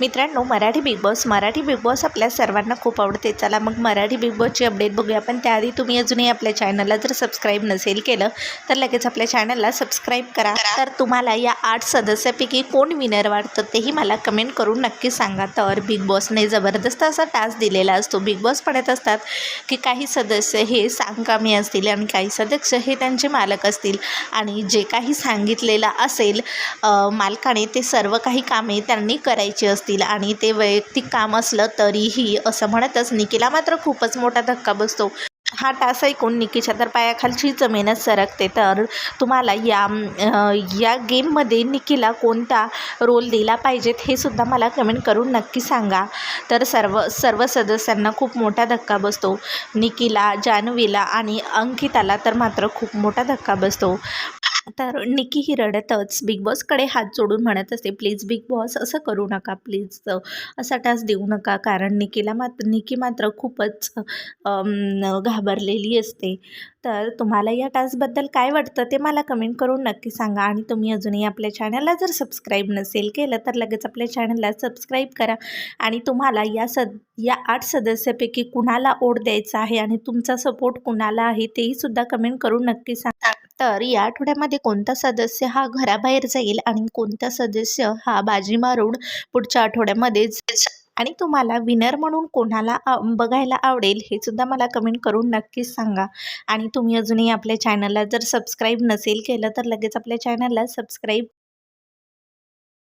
मित्रांनो Marathi Bigg Boss Marathi Bigg Boss आपल्या सर्वांना खूप आवडते. चला मग मराठी बिग बॉसची अपडेट बघूया. पण त्याआधी तुम्ही अजूनही आपल्या चॅनलला जर सबस्क्राईब नसेल केलं तर लगेच आपल्या चॅनलला सबस्क्राईब करा. तर तुम्हाला या आठ सदस्यापैकी कोण विनर वाटतं तेही मला कमेंट करून नक्की सांगा. तर बिग बॉसने जबरदस्त असा टास्क दिलेला असतो. बिग बॉस म्हणत असतात की काही सदस्य हे सांगकामी असतील आणि काही सदस्य हे त्यांचे मालक असतील. आणि जे काही सांगितलेलं असेल मालकाने ते सर्व काही कामे त्यांनी करायची असतील आणि ते वैयक्तिक काम असलं तरीही असं म्हणतच निकीला मात्र खूपच मोठा धक्का बसतो. हा टास ऐकून निकीच्या तर पायाखालची जमीनच सरकते. तर तुम्हाला या या गेममध्ये निकीला कोणता रोल दिला पाहिजेत हे सुद्धा मला कमेंट करून नक्की सांगा. तर सर्व सर्व सदस्यांना खूप मोठा धक्का बसतो. निकीला जान्हवीला आणि अंकिताला तर मात्र खूप मोठा धक्का बसतो. तर निकी ही रडतच. बिग बॉसकडे हात जोडून म्हणत असते प्लीज बिग बॉस असं करू नका प्लीज असा टास देऊ नका कारण निकीला मात्र निकी मात्र खूपच घाबरलेली असते. तर तुम्हाला या टास्कबद्दल काय वाटतं ते मला कमेंट करून नक्की सांगा. आणि तुम्ही अजूनही आपल्या चॅनलला जर सबस्क्राईब नसेल केलं तर लगेच आपल्या चॅनलला सबस्क्राईब करा. आणि तुम्हाला या सद या आठ सदस्यापैकी कुणाला ओढ द्यायचा आहे आणि तुमचा सपोर्ट कुणाला आहे तेही सुद्धा कमेंट करून नक्की सांगा. तर या आठवड्यामध्ये कोणता सदस्य हा घराबाहेर जाईल आणि कोणता सदस्य हा बाजी मारून पुढच्या आठवड्यामध्ये आणि तुम्हाला विनर म्हणून कोणाला बघायला आवडेल हे सुद्धा मला कमेंट करून नक्कीच सांगा. आणि तुम्ही अजूनही आपल्या चॅनलला जर सबस्क्राईब नसेल केलं तर लगेच आपल्या चॅनलला सबस्क्राईब